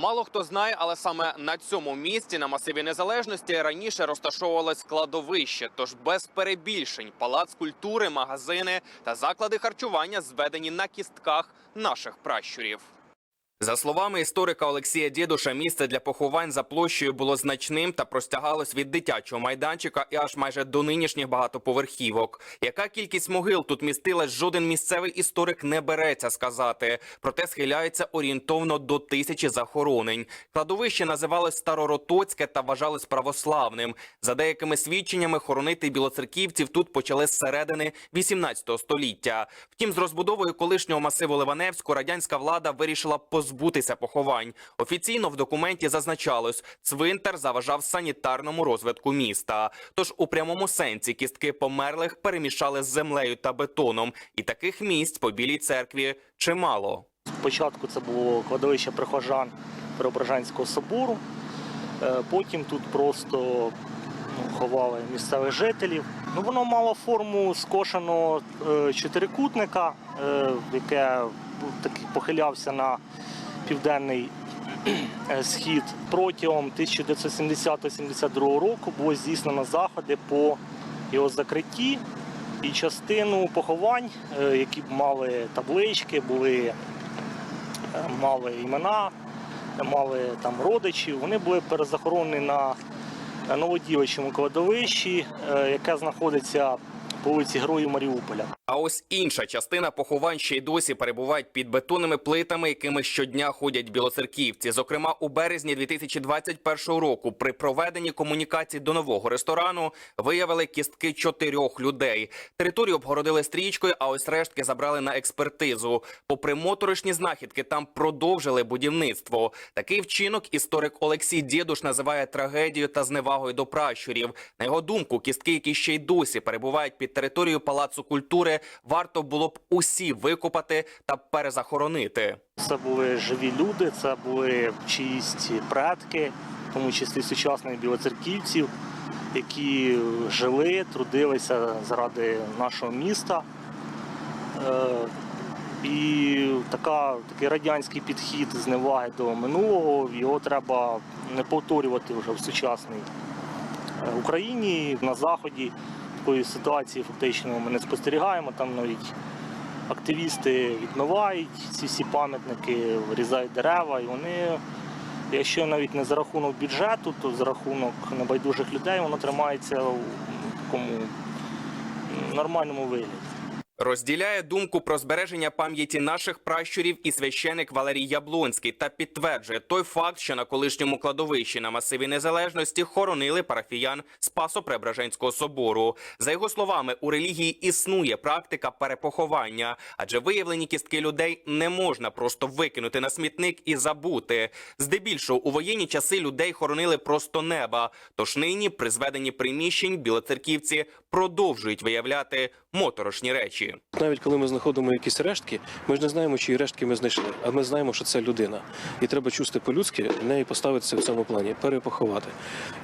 Мало хто знає, але саме на цьому місці на масиві незалежності раніше розташовувалось складовище. Тож без перебільшень палац культури, магазини та заклади харчування зведені на кістках наших пращурів. За словами історика Олексія Дєдуша, місце для поховань за площею було значним та простягалось від дитячого майданчика і аж майже до нинішніх багатоповерхівок. Яка кількість могил тут містилась, жоден місцевий історик не береться сказати. Проте схиляється орієнтовно до тисячі захоронень. Кладовище називалось Староротоцьке та вважалось православним. За деякими свідченнями, хоронити білоцерківців тут почали з середини 18 століття. Втім, з розбудовою колишнього масиву Ливаневську радянська влада вирішила позбутися поховань. Офіційно в документі зазначалось, цвинтар заважав санітарному розвитку міста. Тож у прямому сенсі кістки померлих перемішали з землею та бетоном, і таких місць по білій церкві чимало. Спочатку це було кладовище прихожан Преображенського собору, е, потім тут просто ну, ховали місцевих жителів. Ну, воно мало форму скошеного е, чотирикутника, е, яке ну, похилявся на південний е, схід. Протягом 1970-72 року було здійснено заходи по його закритті. І частину поховань, е, які мали таблички, були е, мали імена, мали там родичів. Вони були перезахоронені на новодівичому кладовищі, яке знаходиться по вулиці Героїв Маріуполя. А ось інша частина поховань ще й досі перебувають під бетонними плитами, якими щодня ходять білоцерківці. Зокрема, у березні 2021 року при проведенні комунікації до нового ресторану виявили кістки чотирьох людей. Територію обгородили стрічкою, а ось рештки забрали на експертизу. Попри моторошні знахідки, там продовжили будівництво. Такий вчинок історик Олексій Дєдуш називає трагедією та зневагою до пращурів. На його думку, кістки, які ще й досі перебувають під територією палацу культури, варто було б усі викопати та перезахоронити. Це були живі люди, це були чиїсь предки, в тому числі сучасних білоцерківців, які жили, трудилися заради нашого міста. Е, І така, такий радянський підхід зневаги до минулого, його треба не повторювати вже в сучасній е, Україні. На Заході такої ситуації фактично ми не спостерігаємо. Там навіть активісти відмивають ці всі пам'ятники, вирізають дерева, і вони, якщо навіть не за рахунок бюджету, то за рахунок небайдужих людей воно тримається в такому нормальному вигляді. Розділяє думку про збереження пам'яті наших пращурів і священик Валерій Яблонський та підтверджує той факт, що на колишньому кладовищі на масиві незалежності хоронили парафіян Спасо-Преображенського собору. За його словами, у релігії існує практика перепоховання, адже виявлені кістки людей не можна просто викинути на смітник і забути. Здебільшого у воєнні часи людей хоронили просто неба. Тож нині при зведенні приміщень білоцерківці продовжують виявляти моторошні речі. Навіть коли ми знаходимо якісь рештки, ми ж не знаємо, чиї рештки ми знайшли, а ми знаємо, що це людина. І треба чувствувати по-людськи неї поставитися в цьому плані, перепоховати.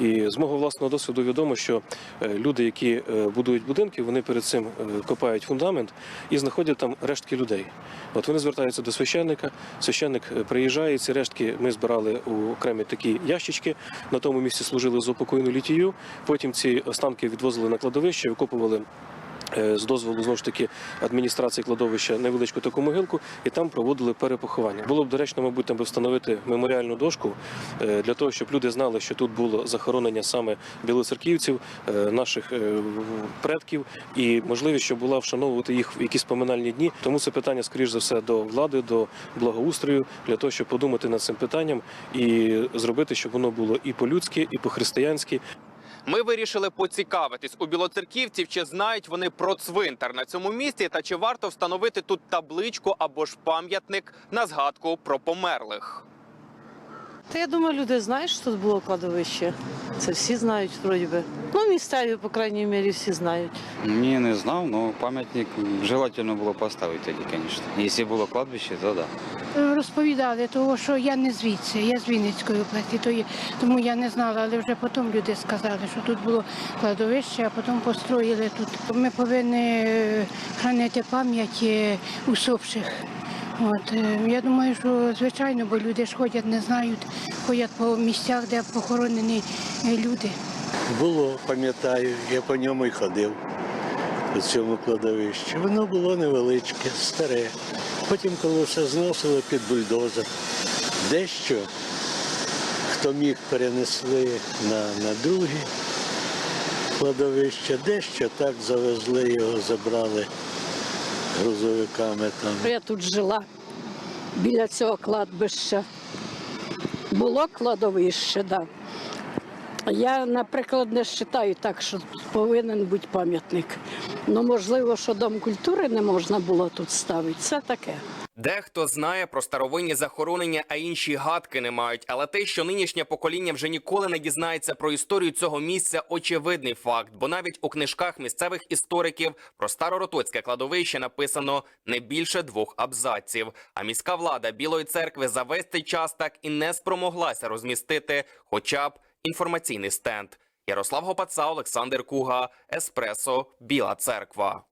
І з мого власного досвіду відомо, що е, люди, які е, будують будинки, вони перед цим е, копають фундамент і знаходять там рештки людей. От вони звертаються до священника. Священник приїжджає. Ці рештки ми збирали у окремі такі ящички. На тому місці служили з упокойну літію. Потім ці останки відвозили на кладовище, викопували з дозволу знову ж таки адміністрації кладовища невеличку таку могилку, і там проводили перепоховання. Було б доречно, мабуть, там би встановити меморіальну дошку е, для того, щоб люди знали, що тут було захоронення саме білоцерківців, е, наших е, предків, і можливість, щоб була вшановувати їх в якісь поминальні дні. Тому це питання, скоріш за все, до влади, до благоустрою, для того, щоб подумати над цим питанням і зробити, щоб воно було і по-людськи, і по-християнськи, Ми вирішили поцікавитись у білоцерківців, чи знають вони про цвинтар на цьому місці, та чи варто встановити тут табличку або ж пам'ятник на згадку про померлих. Та я думаю, люди знають, що тут було кладовище. Це всі знають, вроді би. Ну, місцеві, по крайній мірі, всі знають. Ні, не знав, але пам'ятник желательно було поставити тоді, звісно. Якщо було кладбище, то так. Да. розповідали, того, що я не звідси, я з Вінницької області, то тому я не знала, але вже потім люди сказали, що тут було кладовище, а потім построїли тут. Ми повинні е, хранити пам'ять е, усопших. От, е, я думаю, що звичайно, бо люди ж ходять, не знають, ходять по місцях, де похоронені е, люди. Було, пам'ятаю, я по ньому й ходив у цьому кладовищі. Воно було невеличке, старе. Потім, коли все зносили під бульдозер, дещо, хто міг, перенесли на, на другі кладовища, дещо так завезли його, забрали грузовиками там. Я тут жила біля цього кладбища. Було кладовище, так. Да. Я, наприклад, не вважаю так, що повинен бути пам'ятник. Ну, можливо, що дом культури не можна було тут ставити. Це таке. Дехто знає про старовинні захоронення, а інші гадки не мають. Але те, що нинішнє покоління вже ніколи не дізнається про історію цього місця, очевидний факт. Бо навіть у книжках місцевих істориків про староротоцьке кладовище написано не більше двох абзаців. А міська влада Білої церкви за весь цей час так і не спромоглася розмістити, хоча б інформаційний стенд. Ярослав Гопаца, Олександр Куга, Еспресо, Біла Церква.